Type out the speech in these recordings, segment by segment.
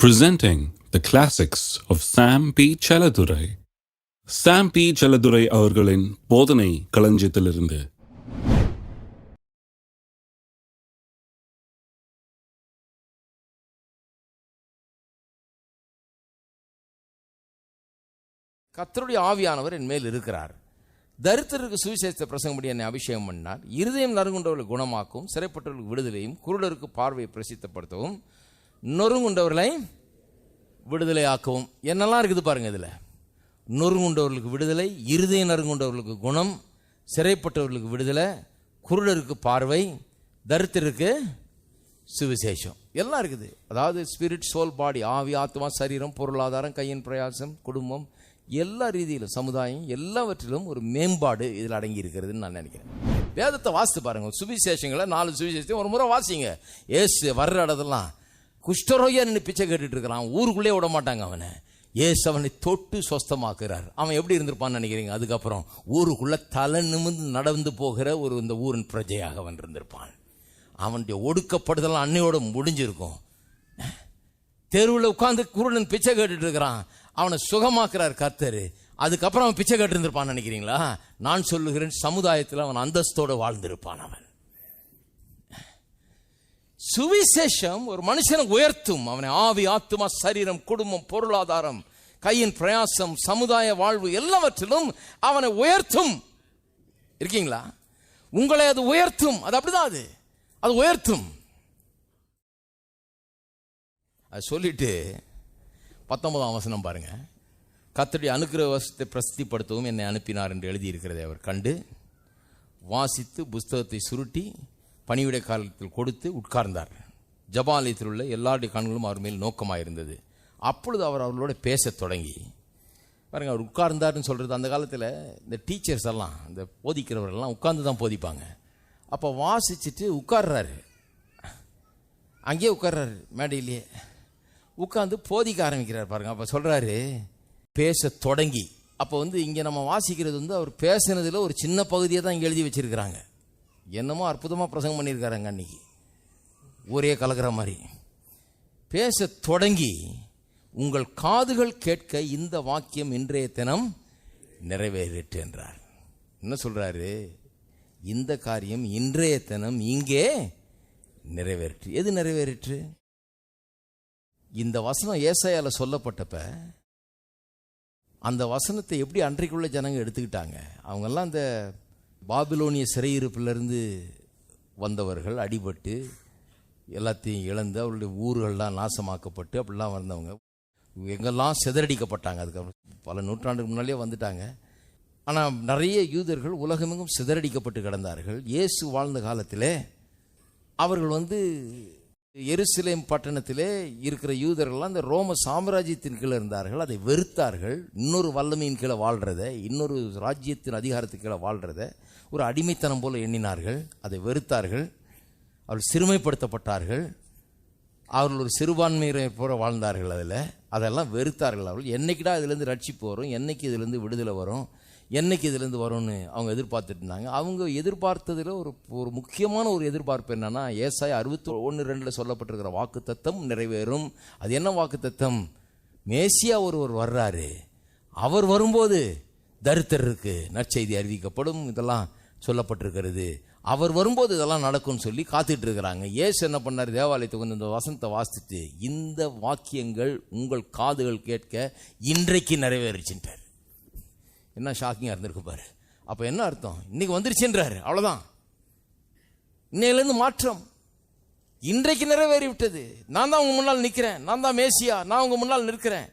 presenting the classics of Sam P. Chaladurai. Sam P. Chaladurai அவர்களின் போதனை களஞ்சியத்திலிருந்து கத்தருடைய ஆவியானவர் என் மேல் இருக்கிறார் தரித்திரருக்கு சுவிசேஷத்தை பிரசங்கப்படி என்னை அபிஷேகம் பண்ணார் இருதயம் நறுங்குண்டவர்களை குணமாக்கும் சிறைப்பட்டவர்களுக்கு விடுதலையும் குருடருக்கு பார்வையை பிரசித்தப்படுத்தவும் நொறுங்குண்டவர்களை விடுதலை ஆக்கவும் என்னெல்லாம் இருக்குது பாருங்க இதில். நொறுங்குண்டவர்களுக்கு விடுதலை இருதயம் நறுங்குண்டவர்களுக்கு குணம் சிறைப்பட்டவர்களுக்கு விடுதலை குருடருக்கு பார்வை தரித்திரருக்கு சுவிசேஷம். எல்லாம் இருக்குது. அதாவது ஸ்பிரிட் சோல் பாடி ஆவி ஆத்மா சரீரம் பொருளாதாரம் கையின் பிரயாசம் குடும்பம் எல்லா ரீதியிலும் சமுதாயம் எல்லாவற்றிலும் ஒரு மேம்பாடு இதில் அடங்கி இருக்கிறதுன்னு நான் நினைக்கிறேன். வேதத்தை வாசித்து பாருங்க. சுவிசேஷங்களை நாலு சுவிசேஷத்தையும் ஒரு முறை வாசிங்க. ஏசு வர்ற இடத்துலாம் குஷ்டரோயா நின்று பிச்சை கேட்டுட்டு இருக்கிறான். ஊருக்குள்ளே விட மாட்டாங்க அவனை. ஏசு அவனை தொட்டு சொஸ்தமாக்குறார். அவன் எப்படி இருந்திருப்பான்னு நினைக்கிறீங்க? அதுக்கப்புறம் ஊருக்குள்ளே தலை நிமிர்ந்து நடந்து போகிற ஒரு இந்த ஊரின் பிரஜையாக அவன் இருந்திருப்பான். அவனுடைய ஒடுக்கப்படுதலாம் அன்னையோட முடிஞ்சிருக்கும். தெருவில் உட்காந்து குருடன் பிச்சை கேட்டுட்டு இருக்கிறான். அவனை சுகமாக்குறார் கர்த்தர். அதுக்கப்புறம் அவன் பிச்சை கேட்டிருந்திருப்பான்னு நினைக்கிறீங்களா? நான் சொல்லுகிறேன் சமுதாயத்தில் அவன் அந்தஸ்தோடு வாழ்ந்திருப்பான் அவன். சுவிசேஷம் ஒரு மனுஷனை உயர்த்தும். அவனை ஆவி ஆத்துமா சரீரம் குடும்பம் பொருளாதாரம் கையின் பிரயாசம் சமுதாய வாழ்வு எல்லாவற்றிலும் அவனை உயர்த்தும். இருக்கீங்களா? உங்களை அது உயர்த்தும். அது அப்படிதான் அது. அது உயர்த்தும். அது சொல்லிட்டு பத்தொன்பதாம் வசனம் பாருங்க. கத்தருடைய அனுகிரகத்தை பிரசித்திப்படுத்தவும் என்னை அனுப்பினார் என்று எழுதியிருக்கிறதை அவர் கண்டு வாசித்து புஸ்தகத்தை சுருட்டி பணிவிடை காலத்தில் கொடுத்து உட்கார்ந்தார். ஜபாலயத்தில் உள்ள எல்லாருடைய கண்களும் அவர் மேல் நோக்கமாக இருந்தது அப்பொழுது அவர் அவர்களோட பேசத் தொடங்கி பாருங்கள் அவர் உட்கார்ந்தாருன்னு சொல்கிறது அந்த காலத்தில் இந்த டீச்சர்ஸ் எல்லாம் இந்த போதிக்கிறவர்கள்லாம் உட்கார்ந்து தான் போதிப்பாங்க. அப்போ வாசிச்சுட்டு உட்கார்றாரு. அங்கேயே உட்கார்றாரு மேடையிலேயே உட்காந்து போதிக்க ஆரம்பிக்கிறார் பாருங்கள் அப்போ சொல்கிறாரு பேச தொடங்கி. அப்போ வந்து இங்கே நம்ம வாசிக்கிறது வந்து அவர் பேசுனதில் ஒரு சின்ன பகுதியை தான் இங்கே எழுதி வச்சுருக்கிறாங்க. என்னமோ அற்புதமாக பிரசங்கம் பண்ணியிருக்காருங்க அன்னைக்கு. ஒரே கலக்கிற மாதிரி. பேச தொடங்கி உங்கள் காதுகள் கேட்க இந்த வாக்கியம் இன்றைய தினம் நிறைவேறிற்று என்றார் என்ன சொல்கிறாரு இந்த காரியம் இன்றைய தினம் இங்கே நிறைவேறிற்று. எது நிறைவேறிற்று? இந்த வசனம் ஏசாயால் சொல்லப்பட்டப்ப அந்த வசனத்தை எப்படி அன்றைக்குள்ள ஜனங்க எடுத்துக்கிட்டாங்க? அவங்கெல்லாம் அந்த பாபிலோனிய சிறையிருப்பிலிருந்து வந்தவர்கள் அடிபட்டு எல்லாத்தையும் இழந்து அவருடைய ஊர்கள்லாம் நாசமாக்கப்பட்டு அப்படிலாம் வந்தவங்க. எங்கெல்லாம் சிதறடிக்கப்பட்டாங்க. அதுக்கப்புறம் பல நூற்றாண்டுக்கு முன்னாலே வந்துட்டாங்க. ஆனால் நிறைய யூதர்கள் உலகமெங்கும் சிதறடிக்கப்பட்டு கிடந்தார்கள். இயேசு வாழ்ந்த காலத்திலே அவர்கள் வந்து எருசலேம் பட்டணத்திலே இருக்கிற யூதர்கள்லாம் அந்த ரோம சாம்ராஜ்யத்தின் கீழே இருந்தார்கள். அதை வெறுத்தார்கள். இன்னொரு வல்லமையின் கீழே வாழ்கிறத இன்னொரு ராஜ்யத்தின் அதிகாரத்தின் கீழே வாழ்கிறத ஒரு அடிமைத்தனம் போல எண்ணினார்கள். அதை வெறுத்தார்கள். அவர்கள் சிறுமைப்படுத்தப்பட்டார்கள். அவர்கள் ஒரு சிறுபான்மையை போல வாழ்ந்தார்கள் அதில். அதெல்லாம் வெறுத்தார்கள். அவர்கள் என்னைக்கிடா இதுலேருந்து ரட்சிப்பு வரும்? என்னைக்கு இதுலேருந்து விடுதலை வரும்? என்னைக்கு இதுலேருந்து வரும்னு அவங்க எதிர்பார்த்துட்டு இருந்தாங்க. அவங்க எதிர்பார்த்ததில் ஒரு ஒரு முக்கியமான ஒரு எதிர்பார்ப்பு என்னன்னா ஏசாய் அறுபத்தி ஒன்று ரெண்டில் சொல்லப்பட்டிருக்கிற வாக்கு தத்தம் நிறைவேறும். அது என்ன வாக்கு தத்தம் மேசியா ஒருவர் வர்றாரு. அவர் வரும்போது தரித்திரருக்கு நற்செய்தி அறிவிக்கப்படும். இதெல்லாம் சொல்லப்பட்டிருக்கிறது. அவர் வரும்போது இதெல்லாம் நடக்கும்னு சொல்லி காத்துட்டு இருக்கிறாங்க ஏசு என்ன பண்ணார்? தேவாலயத்துக்கு வந்து இந்த வசனத்தை வாசித்துட்டு இந்த வாக்கியங்கள் உங்கள் காதுகள் கேட்க இன்றைக்கு நிறைவேறிச்சுட்டார் என்ன ஷாக்கிங்காக இருந்திருக்கு பாரு. அப்போ என்ன அர்த்தம்? இன்னைக்கு வந்துருச்சுன்றாரு. அவ்வளோதான் இன்னையிலேருந்து மாற்றம். இன்றைக்கு நிறைவேறி விட்டது நான் தான் உங்கள் முன்னால் நிற்கிறேன் நான் தான் மேசியா. நான் உங்கள் முன்னால் நிற்கிறேன்.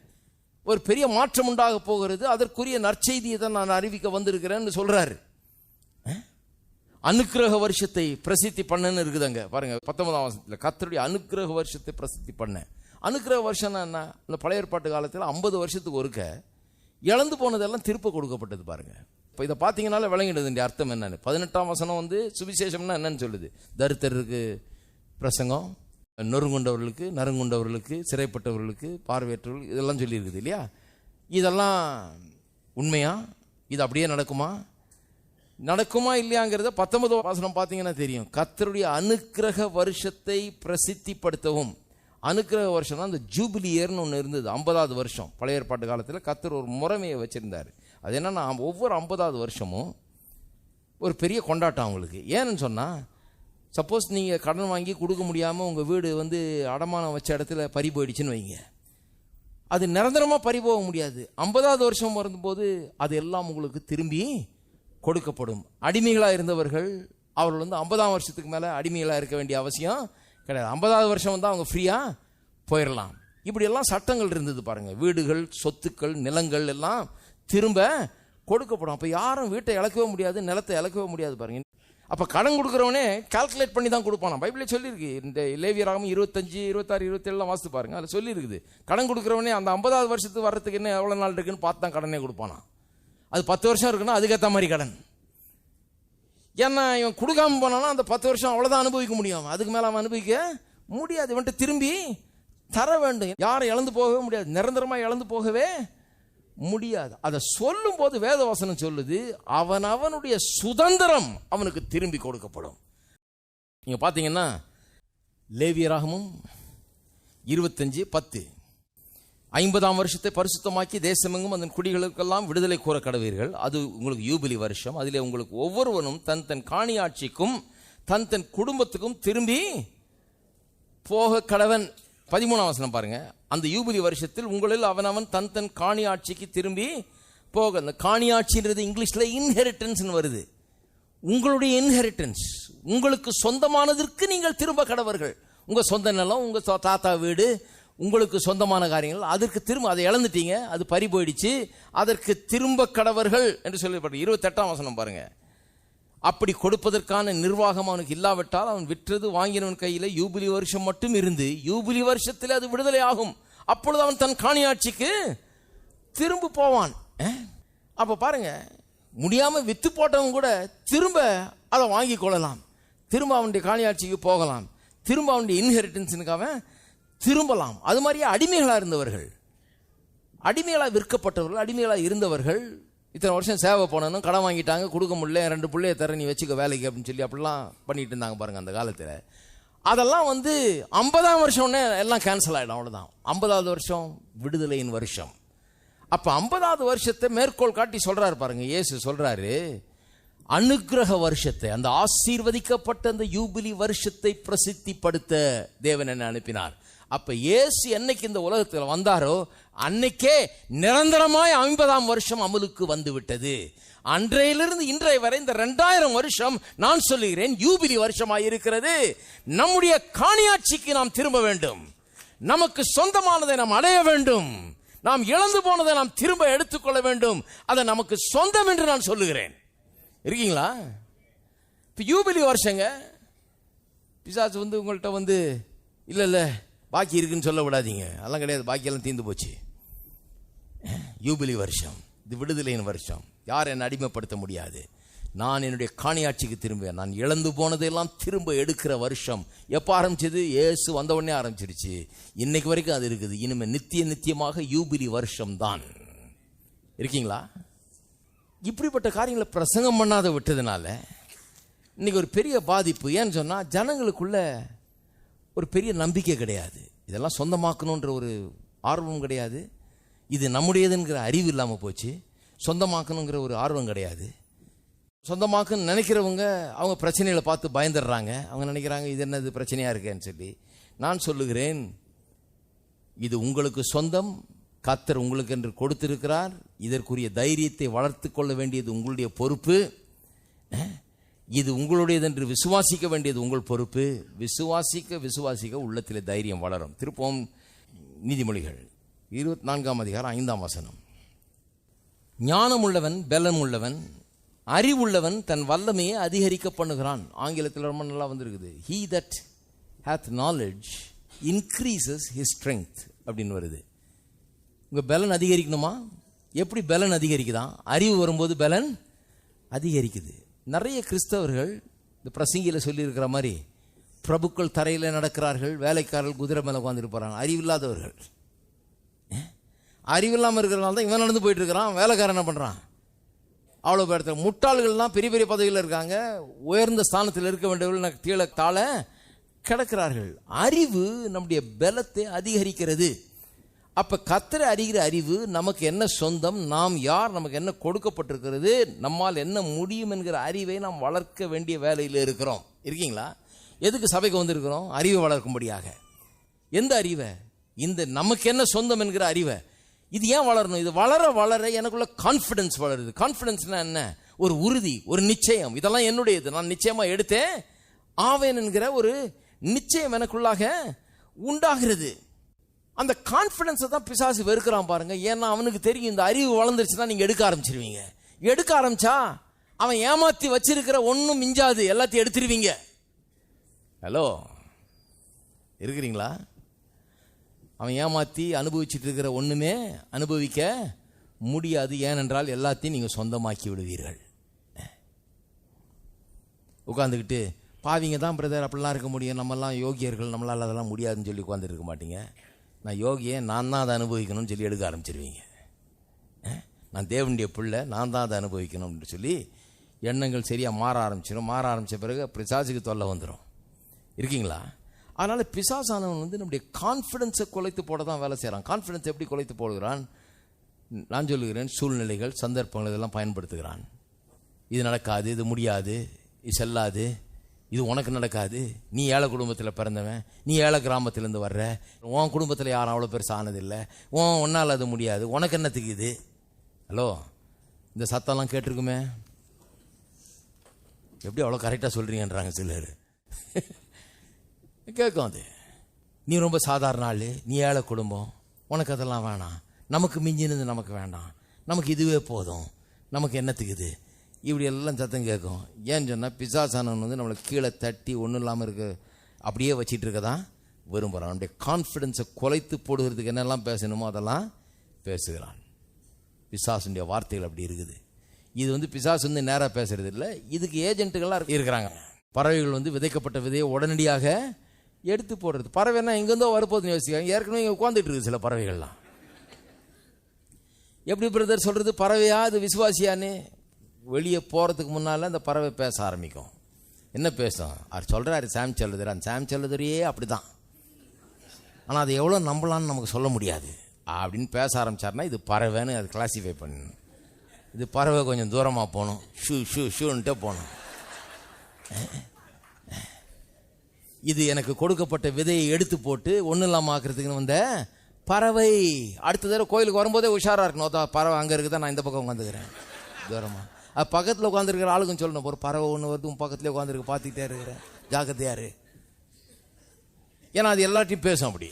ஒரு பெரிய மாற்றம் உண்டாக போகிறது. அதற்குரிய நற்செய்தியை தான் நான் அறிவிக்க வந்திருக்கிறேன்னு சொல்கிறாரு அனுக்கிரக வருஷத்தை பிரசித்தி பண்ணன்னு இருக்குதுங்க. பாருங்க பத்தொன்பதாம் வருஷத்தில் கத்தருடைய அனுக்கிரக வருஷத்தை பிரசித்தி பண்ணேன். அனுக்கிரக வருஷம்னா என்ன? இந்த பழைய ஏற்பாட்டு காலத்தில் ஐம்பது வருஷத்துக்கு ஒருக்க இழந்து போனதெல்லாம் திருப்ப கொடுக்கப்பட்டது பாருங்க. இப்போ இதை பார்த்தீங்கனால விளங்கிடுது அர்த்தம் என்னன்னு. பதினெட்டாம் வசனம் வந்து சுவிசேஷம்னா என்னன்னு சொல்லுது. தரித்திரருக்கு பிரசங்கம் நொறுங்குண்டவர்களுக்கு நறுங்குண்டவர்களுக்கு சிறைப்பட்டவர்களுக்கு பார்வையற்றவர்கள் இதெல்லாம் சொல்லியிருக்குது இல்லையா? இதெல்லாம் உண்மையா? இது அப்படியே நடக்குமா? நடக்குமா இல்லையாங்கிறத பத்தொன்பது வாசனம் பார்த்தீங்கன்னா தெரியும். கத்தருடைய அனுக்கிரக வருஷத்தை பிரசித்திப்படுத்தவும். அனுக்கிரக வருஷம் தான் இந்த ஜூபிலி இயர்னு ஒன்று இருந்தது ஐம்பதாவது வருஷம். பழைய ஏற்பாட்டு காலத்தில் கத்தர் ஒரு முறைமையை வச்சுருந்தார். அது என்னென்னா ஒவ்வொரு ஐம்பதாவது வருஷமும் ஒரு பெரிய கொண்டாட்டம் அவங்களுக்கு. ஏன்னு சொன்னால் சப்போஸ் நீங்கள் கடன் வாங்கி கொடுக்க முடியாமல் உங்கள் வீடு வந்து அடமானம் வச்ச இடத்துல பறி போயிடுச்சுன்னு வைங்க. அது நிரந்தரமாக பறி போக முடியாது. ஐம்பதாவது வருஷம் வரும்போது அது எல்லாம் உங்களுக்கு திரும்பி கொடுக்கப்படும். அடிமைகளாக இருந்தவர்கள் அவர்கள் வந்து ஐம்பதாம் வருஷத்துக்கு மேலே அடிமைகளாக இருக்க வேண்டிய அவசியம் கிடையாது. ஐம்பதாவது வருஷம் வந்தால் அவங்க ஃப்ரீயாக போயிடலாம் இப்படியெல்லாம் சட்டங்கள் இருந்தது பாருங்கள் வீடுகள் சொத்துக்கள் நிலங்கள் எல்லாம் திரும்ப கொடுக்கப்படும். அப்போ யாரும் வீட்டை இழக்கவே முடியாது நிலத்தை இழக்கவே முடியாது பாருங்க. அப்போ கடன் கொடுக்குறவனே கால்குலேட் பண்ணி தான் கொடுப்பான் பைபிளே சொல்லியிருக்கு. இந்த இளைவியராகவும் இருபத்தஞ்சு இருபத்தாறு இருபத்தேழுலாம் வாசித்து பாருங்க. அதில் சொல்லியிருக்குது. கடன் கொடுக்குறவனே அந்த ஐம்பதாவது வருஷத்துக்கு வர்றதுக்கு என்ன எவ்வளோ நாள் இருக்குன்னு பார்த்து தான் கடனே கொடுப்பானா அது பத்து வருஷம் இருக்குன்னா அதுக்கேற்ற மாதிரி கடன். ஏன்னா இவன் கொடுக்காம போனானா அந்த பத்து வருஷம் அவ்வளோதான் அனுபவிக்க முடியும் அதுக்கு மேலே அவன் அனுபவிக்க முடியாது. இவன்ட்டு திரும்பி தர வேண்டும். யாரும் இழந்து போகவே முடியாது. நிரந்தரமாக இழந்து போகவே முடியாது. அதை சொல்லும் போது வேதவசனம் சொல்லுது அவன் அவனுடைய சுதந்திரம் அவனுக்கு திரும்பி கொடுக்கப்படும். நீங்கள் பார்த்தீங்கன்னா லேவியராகமும் இருபத்தஞ்சு பத்து. ஐம்பதாம் வருஷத்தை பரிசுத்தமாக்கி தேசமெங்கும் அதன் குடிகளுக்கெல்லாம் விடுதலை கூற கடவீர்கள். அது உங்களுக்கு யூபிலி வருஷம். அதிலே உங்களுக்கு ஒவ்வொருவனும் தன் தன் காணியாட்சிக்கும் தன் தன் குடும்பத்துக்கும் திரும்பி போக கடவன். பதிமூணாம் வசனம் பாருங்க. அந்த யூபிலி வருஷத்தில் உங்களில் அவனவன் தன் தன் காணியாட்சிக்கு திரும்பி போக அந்த காணியாட்சின்றது இங்கிலீஷில் இன்ஹெரிட்டன்ஸ் வருது. உங்களுடைய இன்ஹெரிட்டன்ஸ் உங்களுக்கு சொந்தமானதற்கு நீங்கள் திரும்ப கடவர்கள். உங்கள் சொந்த நிலம் உங்கள் தாத்தா வீடு உங்களுக்கு சொந்தமான காரியங்கள். அதற்கு திரும்ப அதை இழந்துட்டீங்க. அது பறி போயிடுச்சு. அதற்கு திரும்ப கடவர்கள் என்று சொல்லப்பட்டு இருபத்தெட்டாம் வசனம் பாருங்க. அப்படி கொடுப்பதற்கான நிர்வாகம் அவனுக்கு இல்லாவிட்டால் அவன் விற்றது வாங்கினவன் கையில் யூபிலி வருஷம் மட்டும் இருந்து யூபிலி வருஷத்தில் அது விடுதலை ஆகும். அப்பொழுது அவன் தன் காணியாட்சிக்கு திரும்ப போவான். அப்போ பாருங்க முடியாமல் வித்து போட்டவன் கூட திரும்ப அதை வாங்கி கொள்ளலாம். திரும்ப அவனுடைய காணியாட்சிக்கு போகலாம். திரும்ப அவனுடைய இன்ஹெரிட்டன்ஸுக்கு அவன் திரும்பலாம். அது மாதிரியே அடிமைகளாக இருந்தவர்கள். அடிமைகளாக விற்கப்பட்டவர்கள் அடிமைகளாக இருந்தவர்கள் இத்தனை வருஷம் சேவை போனனும் கடன் வாங்கிட்டாங்க கொடுக்க முடியல ரெண்டு பிள்ளைய தர நீ வச்சுக்க வேலைக்கு அப்படின்னு சொல்லி அப்படிலாம் பண்ணிட்டு இருந்தாங்க பாருங்க அந்த காலத்தில். அதெல்லாம் வந்து ஐம்பதாம் வருஷம்னே எல்லாம் கேன்சல் ஆகிடும் அவ்வளோதான் ஐம்பதாவது வருஷம் விடுதலையின் வருஷம். அப்போ ஐம்பதாவது வருஷத்தை மேற்கோள் காட்டி சொல்கிறாரு பாருங்க இயேசு சொல்கிறாரு அனுக்கிரக வருஷத்தை அந்த ஆசீர்வதிக்கப்பட்ட அந்த யூபிலி வருஷத்தை பிரசித்திப்படுத்த தேவன் என்ன அனுப்பினார். அப்ப இயேசு என்னைக்கு இந்த உலகத்தில் வந்தாரோ அன்னைக்கே நிரந்தரமாய் ஐம்பதாம் வருஷம் அமலுக்கு வந்து விட்டது அன்றையிலிருந்து இன்றைய வரை இந்த ரெண்டாயிரம் வருஷம் நான் சொல்லுகிறேன் யூபிலி வருஷமாக இருக்கிறது. நம்முடைய காணியாட்சிக்கு நாம் திரும்ப வேண்டும். நமக்கு சொந்தமானதை நாம் அடைய வேண்டும். நாம் இழந்து போனதை நாம் திரும்ப எடுத்துக்கொள்ள வேண்டும். அதை நமக்கு சொந்தம் என்று நான் சொல்லுகிறேன். இருக்கீங்களா? இப்போ யூபிலி வருஷங்க. பிசாசு வந்து உங்கள்கிட்ட வந்து இல்லை இல்லை பாக்கி இருக்குன்னு சொல்ல விடாதீங்க. அதெல்லாம் கிடையாது. பாக்கியெல்லாம் தீர்ந்து போச்சு. யூபிலி வருஷம். இது விடுதலையின் வருஷம். யார் என்னை அடிமைப்படுத்த முடியாது? நான் என்னுடைய காணியாட்சிக்கு திரும்புவேன். நான் இழந்து போனதெல்லாம் திரும்ப எடுக்கிற வருஷம். எப்போ ஆரம்பிச்சது? ஏசு வந்தவுடனே ஆரம்பிச்சிருச்சு. இன்னைக்கு வரைக்கும் அது இருக்குது. இனிமேல் நித்திய நித்தியமாக யூபிலி வருஷம் தான். இருக்கீங்களா? இப்படிப்பட்ட காரியங்களை பிரசங்கம் பண்ணாத விட்டதுனால இன்னைக்கு ஒரு பெரிய பாதிப்பு. ஏன்னு சொன்னால் ஜனங்களுக்குள்ள ஒரு பெரிய நம்பிக்கை கிடையாது. இதெல்லாம் சொந்தமாக்கணுன்ற ஒரு ஆர்வம் கிடையாது. இது நம்முடையதுங்கிற அறிவு இல்லாமல் போச்சு. சொந்தமாக்கணுங்கிற ஒரு ஆர்வம் கிடையாது. சொந்தமாக்குன்னு நினைக்கிறவங்க அவங்க பிரச்சனைகளை பார்த்து பயந்துடுறாங்க. அவங்க நினைக்கிறாங்க இது என்னது பிரச்சனையாக இருக்கேன்னு சொல்லி. நான் சொல்லுகிறேன் இது உங்களுக்கு சொந்தம். கத்தர் உங்களுக்கு என்று கொடுத்திருக்கிறார். இதற்குரிய தைரியத்தை வளர்த்து கொள்ள வேண்டியது உங்களுடைய பொறுப்பு. இது உங்களுடையது என்று விசுவாசிக்க வேண்டியது உங்கள் பொறுப்பு. விசுவாசிக்க விசுவாசிக்க உள்ளத்தில் தைரியம் வளரும். திருப்போம் நீதிமொழிகள். இருபத்தி நான்காம் அதிகாரம் ஐந்தாம் வசனம். ஞானம் உள்ளவன் பலம் உள்ளவன் அறிவுள்ளவன் தன் வல்லமையை அதிகரிக்க பண்ணுகிறான். ஆங்கிலத்தில் ரொம்ப நல்லா வந்திருக்குது. He that hath knowledge increases his strength அப்படின்னு வருது. உங்கள் பலன் அதிகரிக்கணுமா? எப்படி பலன் அதிகரிக்குதான் அறிவு வரும்போது பலன் அதிகரிக்குது. நிறைய கிறிஸ்தவர்கள் இந்த பிரசங்கியில் சொல்லியிருக்கிற மாதிரி பிரபுக்கள் தரையில் நடக்கிறார்கள் வேலைக்காரர்கள் குதிரை மேலே உட்காந்துருப்பாங்க அறிவில்லாதவர்கள். அறிவில்லாமல் இருக்கிறனால தான் இவன் நடந்து போயிட்டு இருக்கிறான் வேலைக்காரன் என்ன பண்ணுறான் அவ்வளோ பேர் முட்டாள்கள்லாம் பெரிய பெரிய பதவியில் இருக்காங்க உயர்ந்த ஸ்தானத்தில் இருக்க வேண்டியவர்கள் கீழே தாழ கிடக்கிறார்கள். அறிவு நம்முடைய பலத்தை அதிகரிக்கிறது. அப்ப கத்தரை அறிகிற அறிவு நமக்கு என்ன சொந்தம்? நாம் யார்? நமக்கு என்ன கொடுக்கப்பட்டிருக்கிறது? நம்மால் என்ன முடியும் என்கிற அறிவை நாம் வளர்க்க வேண்டிய வேலையில் இருக்கிறோம். இருக்கீங்களா? எதுக்கு சபைக்கு வந்திருக்கிறோம்? அறிவை வளர்க்கும்படியாக. எந்த அறிவை? இந்த நமக்கு என்ன சொந்தம் என்கிற அறிவை. இது ஏன் வளரணும்? இது வளர வளர எனக்குள்ள கான்ஃபிடன்ஸ் வளருது. கான்ஃபிடன்ஸ்னா என்ன? ஒரு உறுதி ஒரு நிச்சயம். இதெல்லாம் என்னுடையது. நான் நிச்சயமா எடுத்தேன். ஆவேன் என்கிற ஒரு நிச்சயம் எனக்குள்ளாக உண்டாகிறது. அந்த கான்ஃபிடன்ஸை தான் பிசாசு வெறுக்கிறான் பாருங்க. ஏன்னா அவனுக்கு தெரியும் இந்த அறிவு வளர்ந்துருச்சுன்னா நீங்கள் எடுக்க ஆரம்பிச்சிருவீங்க. எடுக்க ஆரம்பிச்சா அவன் ஏமாத்தி வச்சிருக்கிற ஒன்றும் மிஞ்சாது. எல்லாத்தையும் எடுத்துருவீங்க. ஹலோ? இருக்கிறீங்களா? அவன் ஏமாத்தி அனுபவிச்சுட்டு இருக்கிற ஒன்றுமே அனுபவிக்க முடியாது. ஏனென்றால் எல்லாத்தையும் நீங்கள் சொந்தமாக்கி விடுவீர்கள். உட்காந்துக்கிட்டு பாவிங்க தான் பிரதர் அப்படிலாம் இருக்க முடியும். நம்மலாம் யோகியர்கள் நம்மளால் அதெல்லாம் முடியாதுன்னு சொல்லி உட்காந்துருக்க மாட்டீங்க. நான் யோகியை நான் தான் அதை அனுபவிக்கணும்னு சொல்லி எடுக்க ஆரம்பிச்சிருவீங்க. நான் தேவனுடைய பிள்ளை நான் தான் அதை அனுபவிக்கணும்னு சொல்லி எண்ணங்கள் சரியாக மாற ஆரம்பிச்சிடும் மாற ஆரம்பித்த பிறகு பிசாசுக்கு தொல்லை வந்துடும் இருக்கீங்களா? அதனால் பிசாசானவன் வந்து நம்முடைய கான்ஃபிடென்ஸை குலைத்து போட தான் வேலை செய்கிறான் கான்ஃபிடென்ஸ் எப்படி குலைத்து போடுகிறான்? நான் சொல்லுகிறேன் சூழ்நிலைகள் சந்தர்ப்பங்கள் இதெல்லாம் பயன்படுத்துகிறான். இது நடக்காது இது முடியாது இது செல்லாது. இது உனக்கு நடக்காது. நீ ஏழை குடும்பத்தில் பிறந்தவன். நீ ஏழை கிராமத்திலேருந்து வர்ற. உன் குடும்பத்தில் யாரும் அவ்வளோ பெருசு ஆனதில்லை உன் ஒன்னால் அது முடியாது. உனக்கு என்னத்துக்கு இது? ஹலோ இந்த சத்தம்லாம் கேட்டிருக்குமே? எப்படி அவ்வளோ கரெக்டாக சொல்கிறீங்கன்றாங்க சிலர். கேட்கும் அது. நீ ரொம்ப சாதாரண ஆள். நீ ஏழை குடும்பம். உனக்கு அதெல்லாம் வேணாம். நமக்கு மிஞ்சினது நமக்கு வேண்டாம். நமக்கு இதுவே போதும். நமக்கு என்னத்துக்கு இது? இப்படி எல்லாம் சத்தம் கேட்கும். ஏன்னு சொன்னால் பிசாசானவன் வந்து நம்மளை கீழே தட்டி ஒன்றும் இல்லாமல் இருக்க அப்படியே வச்சிட்டு இருக்க தான் விரும்புகிறான் நம்முடைய கான்ஃபிடென்ஸை குலைத்து போடுகிறதுக்கு என்னெல்லாம் பேசணுமோ அதெல்லாம் பேசுகிறான். பிசாசுடைய வார்த்தைகள் அப்படி இருக்குது. இது வந்து பிசாசு வந்து நேராக பேசுறது இல்லை. இதுக்கு ஏஜென்ட்டுகளாக இருக்கிறாங்க. பறவைகள் வந்து விதைக்கப்பட்ட விதையை உடனடியாக எடுத்து போடுறது. பறவைன்னா எங்கேருந்தோ வரப்போகுதுன்னு யோசிக்கிறாங்க. ஏற்கனவே இங்கே உட்காந்துட்டு இருக்குது சில பறவைகள்லாம். எப்படி பிரதர் சொல்கிறது பறவையா? அது விசுவாசியான்னு வெளியே போகிறதுக்கு முன்னால் அந்த பறவை பேச ஆரம்பிக்கும். என்ன பேசும்? அவர் சொல்கிறாரு சாம் செல்லுதர் அந்த சாம் செல்லுதரையே அப்படி தான் ஆனால் அது எவ்வளோ நம்பலான்னு நமக்கு சொல்ல முடியாது. அப்படின்னு பேச ஆரம்பிச்சாருன்னா இது பறவைன்னு அது கிளாசிஃபை பண்ணணும். இது பறவை கொஞ்சம் தூரமாக போகணும். ஷூ ஷூ ஷூன்ட்டே போகணும். இது எனக்கு கொடுக்கப்பட்ட விதையை எடுத்து போட்டு ஒன்றும் இல்லாமல் ஆக்குறதுக்குன்னு வந்த பறவை. அடுத்த தடவை கோயிலுக்கு வரும்போதே உஷாராக இருக்கணும் பறவை அங்கே இருக்குதா? நான் இந்த பக்கம் உட்காந்துக்கிறேன் தூரமாக அது பக்கத்தில் உட்காந்துருக்கிற ஆளுக்கும் சொல்லணும். ஒரு பறவை ஒன்று வருது உன் பக்கத்துலேயே உட்காந்துருக்கு பார்த்துக்கிட்டே இருக்கிறேன் ஜாக்கிரதையாரு ஏன்னா அது எல்லாத்தையும் பேசும் அப்படி.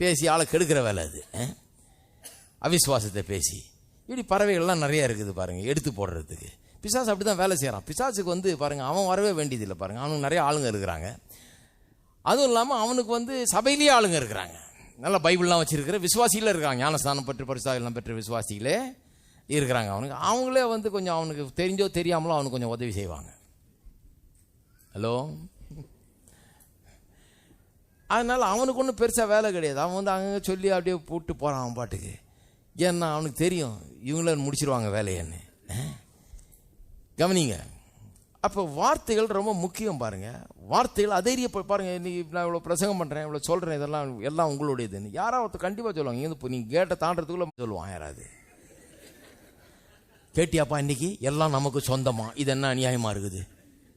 பேசி ஆளை கெடுக்கிற வேலை அது அவிஸ்வாசத்தை பேசி. இப்படி பறவைகள்லாம் நிறையா இருக்குது பாருங்கள் எடுத்து போடுறதுக்கு. பிசாசு அப்படி தான் வேலை செய்கிறான் பிசாசுக்கு வந்து பாருங்கள் அவன் வரவே வேண்டியதில்லை பாருங்கள் அவனுக்கு நிறைய ஆளுங்க இருக்கிறாங்க. அதுவும் இல்லாமல் அவனுக்கு வந்து சபையிலேயே ஆளுங்க இருக்கிறாங்க. நல்லா பைபிள்லாம் வச்சுருக்கிற விசுவாசிகளே இருக்காங்க. ஞானஸ்தானம் பெற்று பரிசாகலாம் பெற்ற விசுவாசிகளே. இருக்கிறாங்க. அவனுக்கு அவங்களே வந்து கொஞ்சம் அவனுக்கு தெரிஞ்சோ தெரியாமலோ அவனுக்கு கொஞ்சம் உதவி செய்வாங்க. ஹலோ அதனால் அவனுக்கு ஒன்றும் பெருசாக வேலை கிடையாது. அவன் வந்து அங்கங்கே சொல்லி அப்படியே போட்டு போகிறான் அவன் பாட்டுக்கு. ஏன்னா அவனுக்கு தெரியும் இவங்கள முடிச்சிருவாங்க வேலையன்னு. கவனிங்க. அப்போ வார்த்தைகள் ரொம்ப முக்கியம் பாருங்கள் வார்த்தைகள் அதைரிய பாருங்கள் இன்றைக்கி நான் இவ்வளோ பிரசங்கம் பண்ணுறேன் இவ்வளோ சொல்கிறேன் இதெல்லாம் எல்லாம் உங்களுடையதுன்னு. யாராவது கண்டிப்பாக சொல்லுவாங்க. இங்கே இப்போ நீங்கள் கேட்ட தாண்டதுக்குள்ளே சொல்லுவான் யாராவது. கேட்டியாப்பா இன்னைக்கு எல்லாம் நமக்கு சொந்தமாக இது என்ன அநியாயமாக இருக்குது?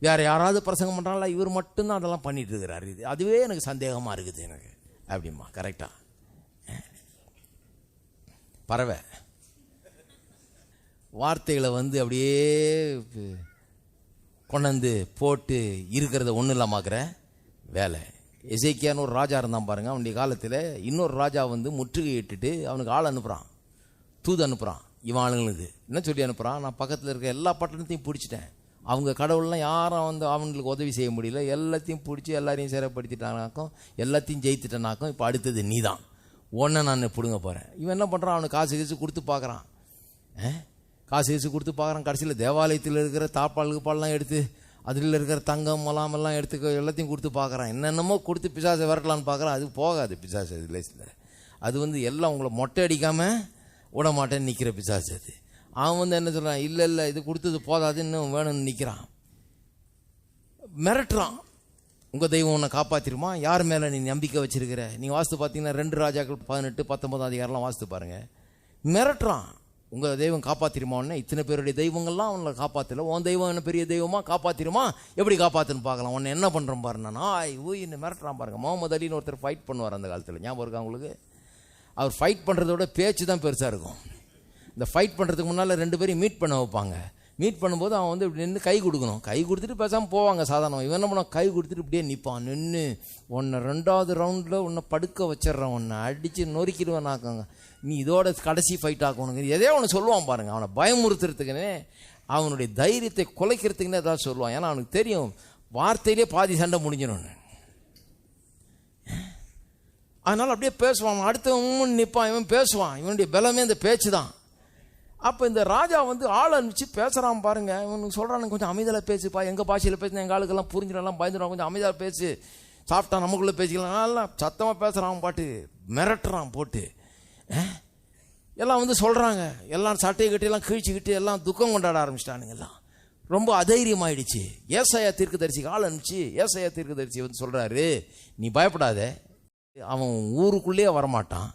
வேற யாராவது பிரசங்கம் பண்ணுறாங்களா இவர் மட்டும்தான் அதெல்லாம் பண்ணிட்டு இருக்கிறாரு. இது அதுவே எனக்கு சந்தேகமாக இருக்குது எனக்கு. அப்படிமா கரெக்டாக பறவை. வார்த்தைகளை வந்து அப்படியே கொண்டாந்து போட்டு இருக்கிறத ஒன்றும் இல்லாமாக்குற வேலை. எசேக்கியான்னு ஒரு ராஜா இருந்தான் பாருங்க. அவனுடைய காலத்தில் இன்னொரு ராஜா வந்து முற்றுகையிட்டுட்டு அவனுக்கு ஆள் அனுப்புகிறான் தூது அனுப்புகிறான் இவன் ஆளுங்களுக்கு என்ன சொல்லி அனுப்புகிறான் நான் பக்கத்தில் இருக்க எல்லா பட்டணத்தையும் பிடிச்சிட்டேன். அவங்க கடவுள்லாம் யாரும் வந்து அவங்களுக்கு உதவி செய்ய முடியல. எல்லாத்தையும் பிடிச்சி எல்லாரையும் சிறைப்படுத்திட்டானாக்கும் எல்லாத்தையும் ஜெயித்துட்டனாக்கும் இப்போ அடுத்தது நீ தான் ஒன்றை நான் பிடுங்க போகிறேன் இவன் என்ன பண்ணுறான் அவனுக்கு காசு கீசு கொடுத்து பார்க்குறான் காசு கீசு கொடுத்து பார்க்குறான் கடைசியில் தேவாலயத்தில் இருக்கிற தாப்பால் கீப்பால்லாம் எடுத்து அதில் இருக்கிற தங்கம் மலாம் எல்லாம் எடுத்து எல்லாத்தையும் கொடுத்து பார்க்குறான் என்னென்னமோ கொடுத்து பிசாசை விரட்டலான்னு பார்க்குறான் அது போகாது பிசாசு அது லேசில் அது வந்து எல்லாம் உங்களை மொட்டை அடிக்காமல் விடமாட்டேன்னு நிற்கிற பிசாசு அது. அவன் வந்து என்ன சொல்கிறான் இல்லை இல்லை இது கொடுத்தது போதாது இன்னும் வேணும்னு நிற்கிறான் மிரட்டுறான். உங்கள் தெய்வம் உன்னை காப்பாற்றிருமா யார் மேலே நீ நம்பிக்கை வச்சிருக்கிற? நீ வாஸ்து பார்த்தீங்கன்னா ரெண்டு ராஜாக்கள் பதினெட்டு பத்தொன்பதாம் அதிகாரம்லாம் வாஸ்து பாருங்கள் மிரட்டுறான். உங்கள் தெய்வம் காப்பாத்திருமா உடனே இத்தனை பேருடைய தெய்வங்கள்லாம் அவனை காப்பாற்றல உன் தெய்வம் என்ன பெரிய தெய்வமாக காப்பாற்றிருமா எப்படி காப்பாற்றுன்னு பார்க்கலாம். உன்னை என்ன பண்ணுறோம் பாருன்னா நான் ஆய் ஓய் என்ன மிரட்டுறான் பாருங்க. முகமது அலின்னு ஒருத்தர் ஃபைட் பண்ணுவார் அந்த காலத்தில். ஞாபகம் இருக்கா உங்களுக்கு? அவர் ஃபைட் பண்ணுறதோட பேச்சு தான் பெருசாக இருக்கும். இந்த ஃபைட் பண்ணுறதுக்கு முன்னால் ரெண்டு பேரையும் மீட் பண்ண வைப்பாங்க. மீட் பண்ணும்போது அவன் வந்து இப்படி நின்று கை கொடுக்கணும். கை கொடுத்துட்டு பேசாமல் போவாங்க சாதாரணம். இவன் என்ன பண்ணுவான்? கை கொடுத்துட்டு இப்படியே நிற்பான் நின்று உன்னை ரெண்டாவது ரவுண்டில் உன்னை படுக்க வச்சிடுறான். உன்னை அடித்து நொறுக்கிடுவேன் ஆக்காங்க நீ இதோட கடைசி ஃபைட் ஆக்கணுங்க எதையோ ஒன்று சொல்லுவான் பாருங்கள் அவனை பயமுறுத்துறதுக்குனே அவனுடைய தைரியத்தை குலைக்கிறதுக்குன்னே ஏதாவது சொல்லுவான். ஏன்னா அவனுக்கு தெரியும். வார்த்தையிலே பாதி சண்டை முடிஞ்சிடும் அதனால அப்படியே பேசுவான். அடுத்தவன் நிற்பான் இவன் பேசுவான். இவனுடைய பலமே இந்த பேச்சு தான் அப்போ இந்த ராஜா வந்து ஆள் அனுப்பிச்சு பேசுகிறான் பாருங்க. இவனுக்கு சொல்கிறான் கொஞ்சம் அமைதியில் பேசுப்பா. எங்கள் பாஷையில் பேசுனா எங்கள் ஆளுக்கெல்லாம் புரிஞ்சிடலாம் பயந்துடும் கொஞ்சம் அமைதியாக பேசு. சாப்பிட்டா நமக்குள்ளே பேசிக்கலாம். நல்லா சத்தமாக பேசுகிறான் பாட்டு. மிரட்டுறான் போட்டு. எல்லாம் வந்து சொல்கிறாங்க எல்லாம் சட்டையை கட்டியெல்லாம் கிழிச்சுக்கிட்டு எல்லாம் துக்கம் கொண்டாட ஆரம்பிச்சிட்டானுங்க எல்லாம். ரொம்ப அதைரியமாயிடுச்சு ஏசாயா தீர்க்கதரிசிக்கு ஆள் அனுப்பிச்சு ஏசாயா தீர்க்கதரிசி வந்து சொல்கிறாரு நீ பயப்படாத. அவன் ஊருக்குள்ளேயே வரமாட்டான்.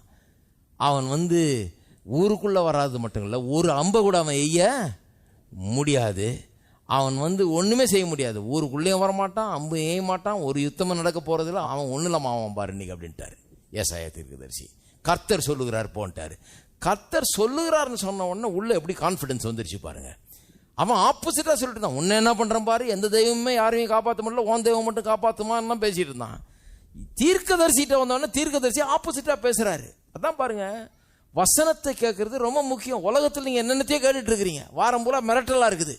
அவன் வந்து ஊருக்குள்ளே வராது மட்டும் இல்லை ஒரு அம்பை கூட அவன் எய்ய முடியாது. அவன் வந்து ஒன்றுமே செய்ய முடியாது. ஊருக்குள்ளேயும் வரமாட்டான் அம்பு எய்ய மாட்டான் ஒரு யுத்தமும் நடக்க போகிறதில்ல அவன் ஒன்றும் இல்லாமல் அவன் பாரு இன்னைக்கு அப்படின்ட்டாரு. ஏசாயா தீர்க்கதரிசி. கர்த்தர் சொல்லுகிறார் போன்ட்டாரு. கர்த்தர் சொல்லுகிறாருன்னு சொன்ன உடனே உள்ள எப்படி கான்ஃபிடன்ஸ் வந்துருச்சு பாருங்க. அவன் ஆப்போசிட்டாக சொல்லிட்டு இருந்தான். உன்னை என்ன பண்ணுறான் பாரு? எந்த தெய்வமே யாரையும் காப்பாற்ற முடியல. உன் தெய்வம் மட்டும் காப்பாத்துமான்னு பேசிட்டு இருந்தான். தீர்க்கதரிசிட்ட வந்தோடனே தீர்க்கதரிசி ஆப்போசிட்டாக பேசுகிறாரு அதான் பாருங்க வசனத்தை கேட்கறது ரொம்ப முக்கியம். உலகத்தில் நீங்கள் என்னென்னத்தையோ கேட்டுட்டு இருக்கிறீங்க. வாரம் பூரா மிரட்டலாக இருக்குது.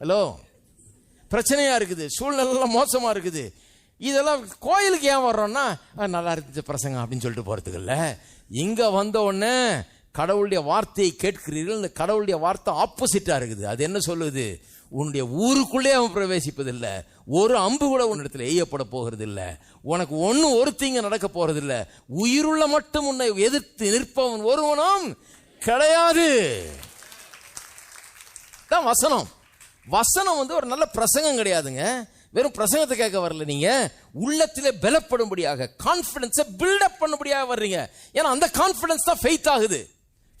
ஹலோ பிரச்சனையாக இருக்குது. சூழ்நிலைலாம் மோசமாக இருக்குது. இதெல்லாம் கோயிலுக்கு ஏன் வர்றோம்னா நல்லா இருந்துச்சு பிரசங்கம் அப்படின்னு சொல்லிட்டு போகிறதுக்கு இல்லை இங்கே வந்த உடனே கடவுளுடைய வார்த்தையை கேட்கிறீர்கள். இந்த கடவுளுடைய வார்த்தை ஆப்போசிட்டாக இருக்குது. அது என்ன சொல்லுது? உன்னுடைய ஊருக்குள்ளே அவன் பிரவேசிப்பதில்லை. ஒரு அம்பு கூட உன்னிடத்தில் எய்யப்பட போகிறதில்லை. உனக்கு ஒன்றும் ஒரு நடக்க போகிறதில்லை உயிருள்ள மட்டும் உன்னை எதிர்த்து நிற்பவன் ஒருவனும் கிடையாது. தான் வசனம். வசனம் வந்து ஒரு நல்ல பிரசங்கம் கிடையாதுங்க. வெறும் பிரசங்கத்தை கேட்க வரல நீங்க. உள்ளத்திலே பலப்படும்படியாக கான்ஃபிடன்ஸை பில்டப் பண்ணும்படியாக வர்றீங்க. ஏன்னா அந்த கான்ஃபிடன்ஸ் தான் ஃபெய்த் ஆகுது.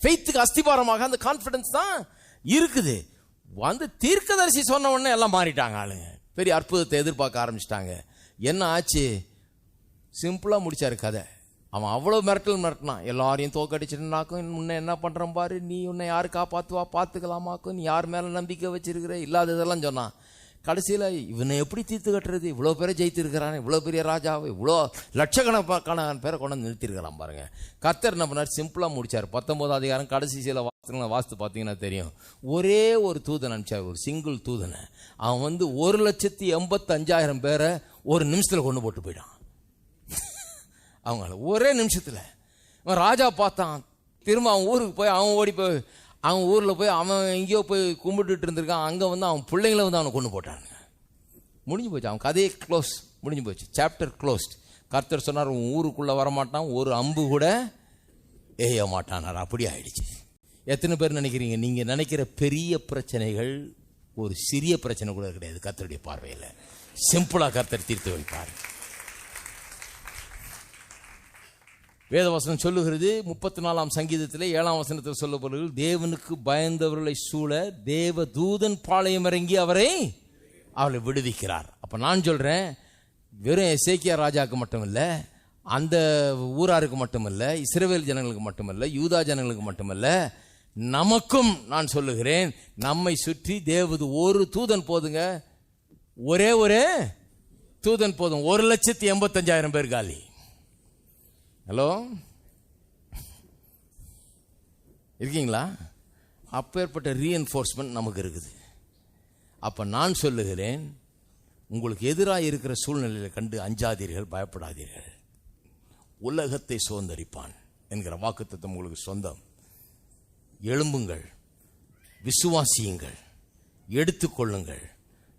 ஃபெய்த்துக்கு அஸ்திபாரமாக அந்த கான்ஃபிடன்ஸ் தான் இருக்குது. வந்து தீர்க்கதரிசி சொன்ன உடனே எல்லாம் மாறிட்டாங்க ஆளுங்க பெரிய அற்புதத்தை எதிர்பார்க்க ஆரம்பிச்சிட்டாங்க. என்ன ஆச்சு? சிம்பிளாக முடித்தார் கதை. அவன் அவ்வளோ மிரட்டல் மிரட்டினான். எல்லாரையும் தோக்கடிச்சிட்டுனாக்கும் முன்னே என்ன பண்ணுறான் பாரு? நீ உன்னை யார் காப்பாத்துவா? பார்த்துக்கலாமாக்கும் நீ யார் மேலே நம்பிக்கை வச்சிருக்கிற? இல்லாததெல்லாம் சொன்னான். கடைசியில் இவனை எப்படி தீர்த்து கட்டுறது? இவ்வளோ பேரை ஜெயித்திருக்கிறான் இவ்வளோ பெரிய ராஜாவை இவ்வளோ லட்சக்கணக்கான பேரை கொண்டு வந்து நிறுத்திருக்கிறான் பாருங்க. கர்த்தர் என்ன பண்ணார்? சிம்பிளாக முடிச்சார். பத்தொம்போது அதிகாரம் கடைசி சில வாசகங்களை வாஸ்து பார்த்தீங்கன்னா தெரியும். ஒரே ஒரு தூதன் அனுப்பிச்சார் ஒரு சிங்கிள் தூதனை. அவன் வந்து ஒரு லட்சத்தி எண்பத்தஞ்சாயிரம் பேரை ஒரு நிமிஷத்தில் கொண்டு போட்டு போயிட்டான். அவங்கள ஒரே நிமிஷத்தில். இவன் ராஜா பார்த்தான். திரும்ப அவன் ஊருக்கு போய் அவன் ஓடி போய் அவன் ஊரில் போய் அவன் எங்கேயோ போய் கும்பிட்டுட்டு இருந்திருக்கான். அங்கே வந்து அவன் பிள்ளைங்கள வந்து அவனை கொண்டு போட்டானுங்க. முடிஞ்சு போச்சு. அவன் கதையே க்ளோஸ் முடிஞ்சு போச்சு. சாப்டர் க்ளோஸ்ட் கர்த்தர் சொன்னார் உன் ஊருக்குள்ளே வரமாட்டான். ஒரு அம்பு கூட ஏய மாட்டானார்? அப்படி ஆயிடுச்சு. எத்தனை பேர் நினைக்கிறீங்க? நீங்கள் நினைக்கிற பெரிய பிரச்சனைகள் ஒரு சிறிய பிரச்சனை கூட கிடையாது கர்த்தருடைய பார்வையில். சிம்பிளாக கர்த்தர் தீர்த்து வைப்பார். வேதவசனம் சொல்லுகிறது முப்பத்தி நாலாம் சங்கீதத்தில் ஏழாம் வசனத்தில் சொல்லப்படுகிறது தேவனுக்கு பயந்தவர்களை சூழ தேவ தூதன் பாளையம் இறங்கி அவரை அவளை விடுவிக்கிறார். அப்போ நான் சொல்கிறேன் வெறும் சேக்கியா ராஜாவுக்கு மட்டுமல்ல அந்த ஊராருக்கு மட்டுமல்ல இஸ்ரேவேல் ஜனங்களுக்கு மட்டுமல்ல யூதா ஜனங்களுக்கு மட்டுமல்ல நமக்கும் நான் சொல்லுகிறேன் நம்மை சுற்றி தேவது ஒரு தூதன் போதுங்க. ஒரே ஒரே தூதன் போதும். ஒரு லட்சத்தி எண்பத்தஞ்சாயிரம் பேர் காலி. ஹலோ? இருக்கீங்களா? அப்பேற்பட்ட ரீஎன்ஃபோர்ஸ்மெண்ட் நமக்கு இருக்குது. அப்போ நான் சொல்லுகிறேன் உங்களுக்கு எதிராக இருக்கிற சூழ்நிலையில் கண்டு அஞ்சாதீர்கள் பயப்படாதீர்கள். உலகத்தை சுதந்தரிப்பான் என்கிற வாக்குத்தத்தம் உங்களுக்கு சொந்தம். எழும்புங்கள். விசுவாசியுங்கள். எடுத்துக்கொள்ளுங்கள்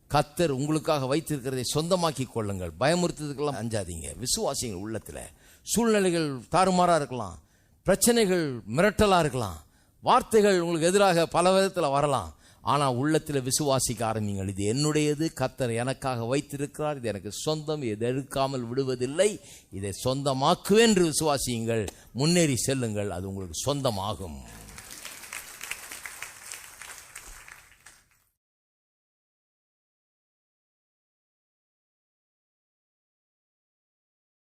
கத்தர் உங்களுக்காக வைத்திருக்கிறதை சொந்தமாக்கி கொள்ளுங்கள். பயமுறுத்ததுக்கெல்லாம் அஞ்சாதீங்க. விசுவாசிங்கள் உள்ளத்தில். சூழ்நிலைகள் தாறுமாறாக இருக்கலாம். பிரச்சனைகள் மிரட்டலாக இருக்கலாம். வார்த்தைகள் உங்களுக்கு எதிராக பல விதத்தில் வரலாம். ஆனால் உள்ளத்தில் விசுவாசிக்க ஆரம்பிங்கள் இது என்னுடையது. கத்தர் எனக்காக வைத்திருக்கிறார். இது எனக்கு சொந்தம். இது எடுக்காமல் விடுவதில்லை. இதை சொந்தமாக்குவேன் என்று விசுவாசியுங்கள். முன்னேறி செல்லுங்கள். அது உங்களுக்கு சொந்தமாகும்.